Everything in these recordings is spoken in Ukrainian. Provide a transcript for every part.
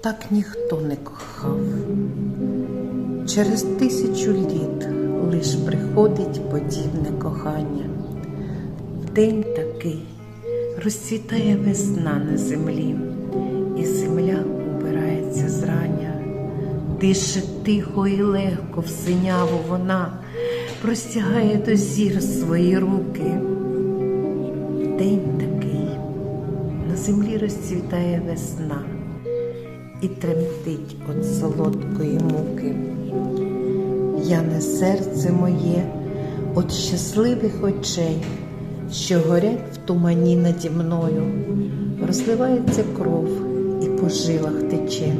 так ніхто не кохав. Через тисячу літ лиш приходить подібне кохання. В день такий розцвітає весна на землі, і земля убирається зрання, дише тихо і легко в синяву вона простягає до зір свої руки. День такий на землі розцвітає весна і тремтить від солодкої муки. Яне серце моє от щасливих очей, що горять в тумані наді мною, розливається кров і по жилах тече,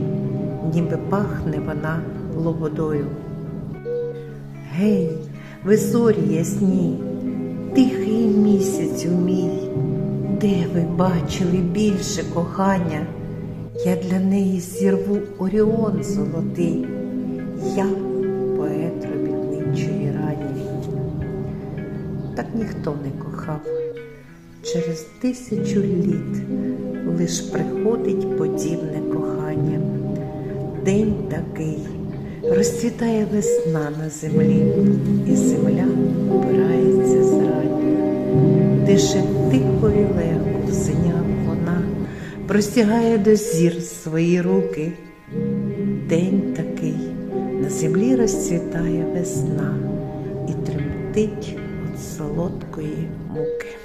ніби пахне вона лободою. Гей, ви зорі ясні, тихий місяцю мій, де ви бачили більше кохання? Я для неї зірву Оріон золотий, я поет робітничої рані. Так ніхто не кохав. Через тисячу літ лиш приходить подібне кохання. День такий розцвітає весна на землі, і земля опирається зрання. Дише тихо і легко простягає до зір свої руки. День такий на землі розцвітає весна і тремтить від солодкої муки.